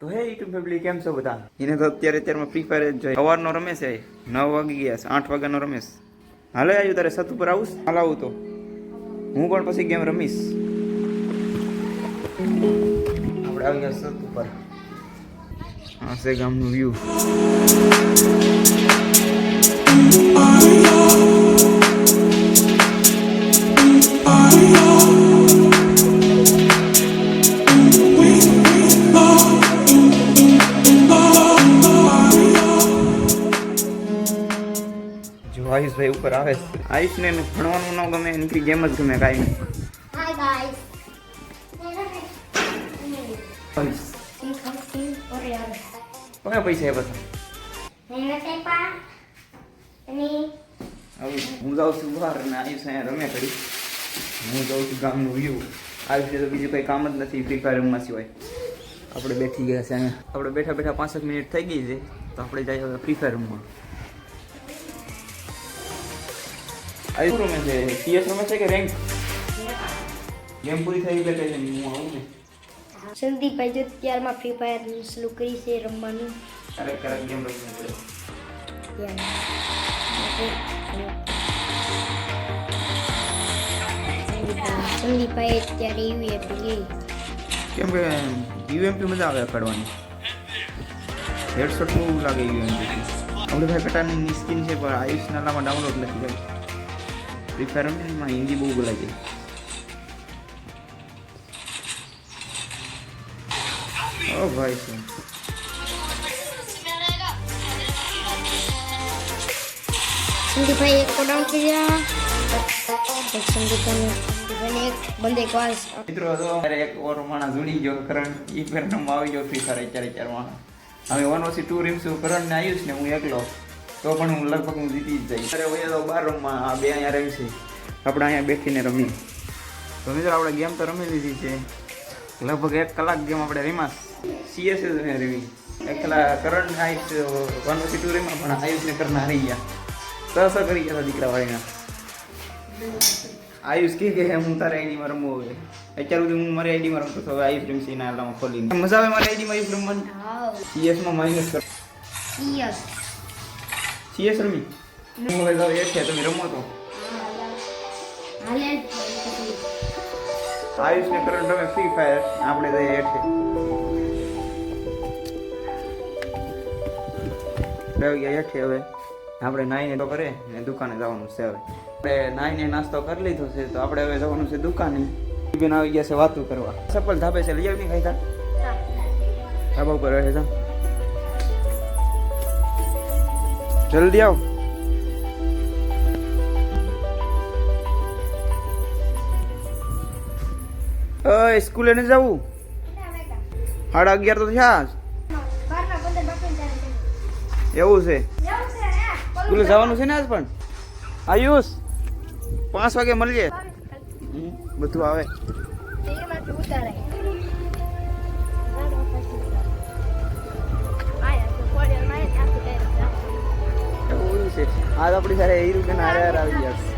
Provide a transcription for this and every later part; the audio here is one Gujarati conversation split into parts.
તો હે યુટ્યુબ ફેમિલી કેમ છો બધા? એને તો અત્યારે અત્યારમાં ફ્રી ફાયર જ જોઈએ સવારનો રમેશ છે નવ વાગી ગયા છે. આઠ વાગ્યાનો રમેશ. હાલે આવ્યું તારે સત ઉપર આવું હાલ આવું તો. હું પણ પછી ગેમ રમીશ. આપણે આવી ગયા સત ઉપર. આ છે ગામનું વ્યૂ આયુષભાઈ ઉપર આવે છે. આયુષને એનું ભણવાનું ન ગમે એની ગેમ જ ગમે કાંઈ નહીં. કોને પૈસા આપ્યા હવે હું જાઉં છું બહાર અને આયુષ અહીંયા રમે કરી હું જાઉં છું ગામનું વ્યૂ. આયુષને તો બીજું કંઈ કામ જ નથી ફ્રી ફાયર રમવા સિવાય. આપણે બેઠી ગયા છે અહીંયા. આપણે બેઠા બેઠા પાંસઠ મિનિટ થઈ ગઈ છે તો આપણે જઈએ હવે ફ્રી ફાયર રમવા. આયુષ રમે છે સીએસ રમે છે કે રેન્ક ગેમ પૂરી થઈ એટલે કહે છે હું આવું ને સંદીપભાઈ જો ત્યારમાં ફ્રી ફાયર શરૂ કરી છે રમવાનું ક્યારેક ક્યારેક ગેમ રમવી પડે સંદીપભાઈ અત્યારે એવી આપી કેમ કે યુએમપી મજા આવે કાઢવાની હેડશોટ બહુ લાગે યુએમપી આપણે ભાઈ પેટાની સ્કિન છે પણ આયુષ નાલામાં ડાઉનલોડ નથી ભાઈ ફ્રી ફાયર રમીએ એમાં હિન્દી બહુ બોલાય છે ઓ ભાઈ સાહેબ ગયો કરણ ઈ ફેરનો આવી ગયો ફ્રી ફાયર ચારે ચાર માણસ. અમે વન ઓસી ટુ ને આવ્યું ને હું એકલો. તો પણ હું લગભગ હું જીતી જ જઈશ. અરે વયા તો બાર રમવા આ બે અહીંયા રમી છે આપણે અહીંયા બેસીને રમીએ. તો મિત્રો આપણે ગેમ તો રમી લીધી છે. લગભગ એક કલાક ગેમ આપણે રમ્યા. સીએસ ને રમી. એક કરંટ હાઈટ વન ઓસી ટુ રીમાં પણ આયુષને કરના હારી ગયા. સહ કરી ગયા દીકરા વાળીના. આયુષ કે કે હું તારા આઈડીમાં રમવું હવે. અત્યાર સુધી હું મારી આઈડીમાં રમતો હતો હવે આયુષ રમશે એના એટલામાં ખોલીને. મજા આવે મારી આઈડીમાં આયુષ રમવાની? સીએસમાં માઇનસ કર. યસ સીએસ રમી હું જાઉં એક છે તમે રમો તો. હાલે આયુષને કરંટ રમે ફ્રી ફાયર આપણે તો એક છે. આવી ગયા હેઠે હવે. આપણે નાઈને તો કરે ને દુકાને જવાનું છે હવે. આપણે નાઈને નાસ્તો કરી લીધો છે તો આપણે હવે જવાનું છે દુકાને. બેન આવી ગયા છે વાતું કરવા. સફળ ધાબે છે લઈ આવી ખાઈ ધાબા ઉપર રહે છે જલ્દી આવ. સ્કૂલે ન જવું? સાડા અગિયાર તો થયા. એવું છે. સ્કૂલે જવાનું છે ને આજ પણ? આયુષ, પાંચ વાગે મળીએ બધું આવે. એવું છે. આજ આપણી સાથે હીરુ કે હારે આવી ગયા છે.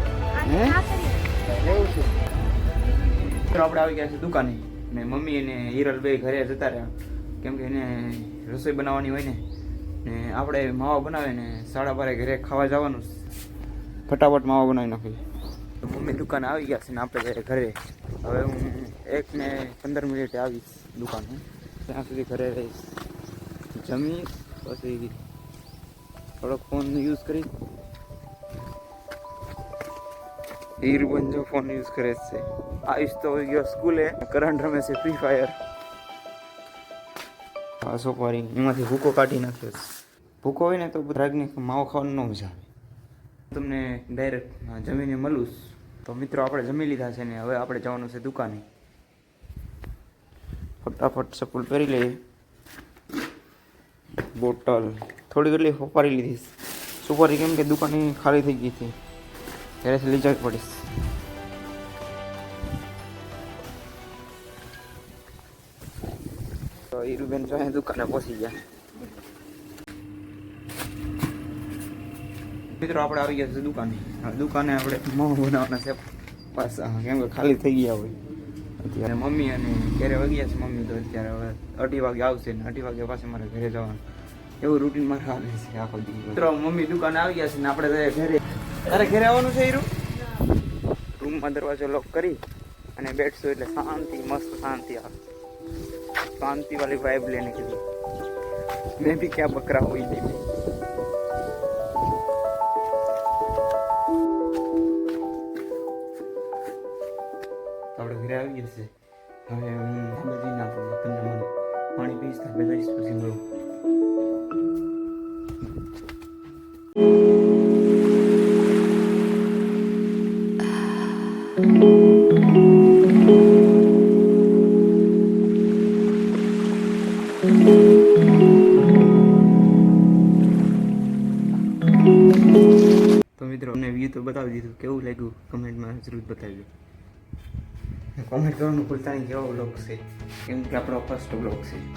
હે? એવું છે. આપણે આવી ગયા છે દુકાને. ને મમ્મી અને હિરલ બે ઘરે જતા રહ્યા. કેમ કે એને રસોઈ બનાવવાની હોય ને. ને આપણે માવા બનાવે ને સાડા બારે ઘરે ખાવા જવાનું ફટાફટ માવા બનાવી નાખી તો મમ્મી દુકાને આવી ગયા છે ને આપણે ઘરે. હવે હું એક ને પંદર મિનિટે આવીશ દુકાને. ત્યાં સુધી ઘરે રહીશ. જમીશ પછી થોડોક ફોન યુઝ કરી હીરબન જો ફોન યુઝ કરે છે. આયુષ તો ગયો સ્કૂલે. કરંટ રમે છે ફ્રી ફાયર આ સોપારી એમાંથી ભૂકો કાઢી નાખ્યો ભૂકો હોય ને તો રાગને માવો ખાવાનું ન મજા આવે. તમને ડાયરેક્ટ જમીને મળું તો મિત્રો, આપણે જમી લીધા છે ને હવે આપણે જવાનું છે દુકાને. ફટાફટ ચપ્પલ પહેરી લઈએ. બોટલ. થોડી કેટલી સોપારી લીધી સુપારી કેમ કે દુકાન ખાલી થઈ ગઈ હતી. ઘરેથી લઈ જવી પડીશ તો હીરુબેન જો દુકાને પહોંચી ગયા. મિત્રો, આપણે આવી ગયા છે દુકાને. દુકાને આપણે મોં બનાવવાના છે. પાછા કેમ કે ખાલી થઈ ગયા હોય. અત્યારે મમ્મી અને ઘરે વાગ્યા છે મમ્મી, તો અત્યારે હવે અઢી વાગે આવશે ને અઢી વાગે પાછા મારે ઘરે જવાનું. એવું રૂટીનમાં ખાવાનું છે આખો દિવસ. મિત્રો મમ્મી દુકાન આવી ગયા છે ને આપણે ઘરે તારે ઘરે આવવાનું છે હીરું? રૂમમાં દરવાજો લોક કરી અને બેઠશો એટલે શાંતિ મસ્ત શાંતિ આવે. શાંતિ વાળી વાઇબ લઈને કીધું. મેં બી ક્યાં બકરા હોય જઈ આપણે ઘરે આવી જશે હવે હું પાણી પીશ તમે જઈશ પછી મળું. મિત્રો અમને વ્યૂ તો બતાવી દીધું. કેવું લાગ્યું? કમેન્ટમાં જરૂર બતાવજો. કોમેન્ટ કરવાનું ભૂલતા નહીં, કેવો બ્લોગ છે? કેમ કે આપણો ફર્સ્ટ બ્લોગ છે.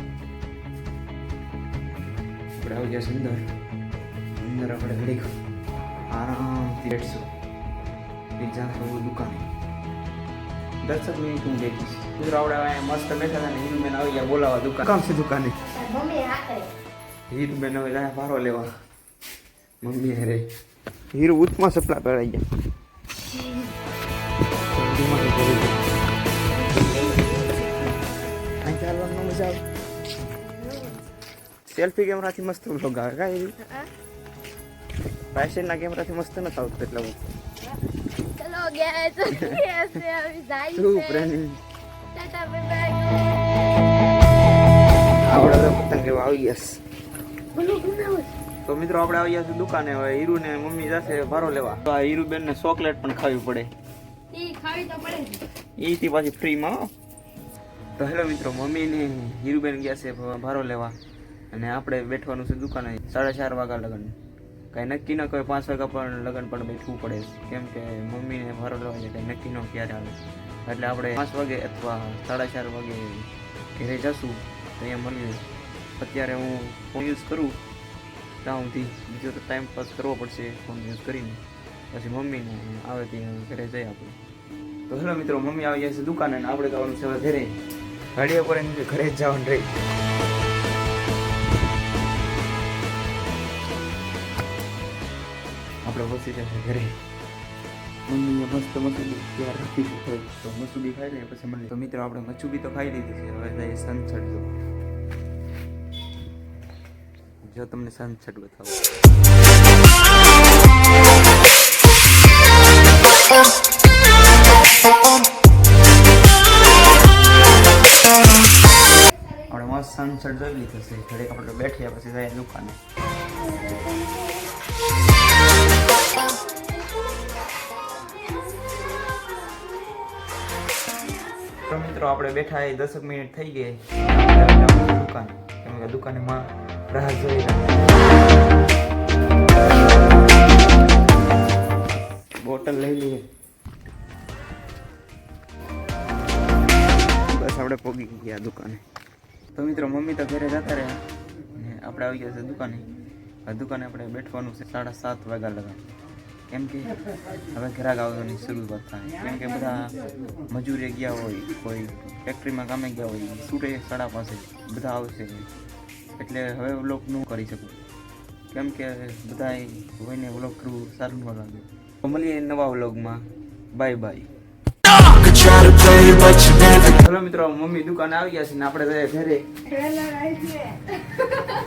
આપણે આવી ગયા સુંદર. અંદર આપણે ઘડીક. આરામથી બેઠશું. પિઝા ખાવું દુકાને. દર્શક મિનિટ હું આપણે અહીંયા મસ્ત બેઠા હતા ને હીરુબેન આવી ગયા બોલાવા દુકાન. કામ છે દુકાને. મમ્મી હા કરે. હીરુબેન હવે જાય ભારો લેવા. મમ્મી અરે હીરુ ઉચમાં સપલા પડાઈ ગયા. અહીં ચાલવાનું મજા આવે. સેલ્ફી કેમેરાથી મસ્ત વ્લોગ આવે. કાંઈ ફેશનના કેમેરાથી મસ્ત નથી આવતું એટલે હું ચલો ગયા તો ऐसे अभी जाई શું પ્રેમી टाटा बाय बाय આપણે તો પતંગ લેવા આવી ગયા છે. બોલો બનાવો તો મિત્રો આપણે આવી ગયા છે દુકાને હવે હીરુ ને મમ્મી જશે ભારો લેવા તો આ હીરુબેન ને ચોકલેટ પણ ખાવી પડે ઈ ખાવી તો પડે એ થી પાછી ફ્રીમાં હો. તો હેલો મિત્રો મમ્મી ને હીરુબેન ગયા છે ભારો લેવા અને આપણે બેઠવાનું છે દુકાને સાડા ચાર વાગ્યા લગન કાંઈ નક્કી ન કોઈ પાંચ વાગ્યા પણ લગન પણ બેઠવું પડે. કેમ કે મમ્મીને ભારો લેવા છે, કાંઈ નક્કી ન ક્યારે આવે. એટલે આપણે પાંચ વાગે અથવા સાડા ચાર વાગે ઘરે જશું, તો અહીંયા મળીએ અત્યારે હું ફોન યુઝ કરું, ત્યાં બીજો તો ટાઈમ પાસ કરવો પડશે ફોન યુઝ કરીને. પછી મમ્મીને આવે ત્યાં ઘરે જઈ આપણે. તો હેલો મિત્રો, મમ્મી આવી જાય છે દુકાને આપણે જવાનું છે ઘરે. ગાડીઓ પર ઘરે જ જવાનું રહી. આપણે પહોંચી જશે ઘરે મમ્મીએ મસ્ત મસૂબી તૈયાર રાખી છે. તો મસૂબી ખાઈ લઈએ પછી મળીએ તો મિત્રો આપણે મચુબી તો ખાઈ લીધી છે હવે જઈએ સનસેટ જો જો તમને સનસેટ બતાવું આપણે મસ્ત સનસેટ જોઈ લીધો છે ઘરે આપણે બેઠીએ પછી જઈએ દુકાને તો મિત્રો, આપણે બેઠા એ દસક મિનિટ થઈ ગઈ. દુકાન. કેમ કે દુકાનમાં રાહ જોઈ બોટલ લઈ લઈએ. બસ આપણે પોગી ગયા દુકાને. તો મિત્રો, મમ્મી તો ઘરે જતા રહ્યા. અને આપણે આવી ગયા છે દુકાને. દુકાને આપણે બેઠવાનું છે સાડા સાત વાગ્યા લગા. કેમ કે હવે ઘરાક આવવાની શરૂઆત થાય. કેમ કે બધા મજૂરે ગયા હોય કોઈ ફેક્ટરીમાં કામે ગયા હોય છૂટે સાડા પાસે બધા આવશે. એટલે હવે વ્લોગ ન કરી શકું. કેમ કે બધા હોઈને વ્લોગ કરવું સારું ન લાગે. તો મળીએ નવા વ્લોગમાં. Bye bye. ચલો મિત્રો મમ્મી દુકાને આવી ગયા છે ને આપણે ઘરે.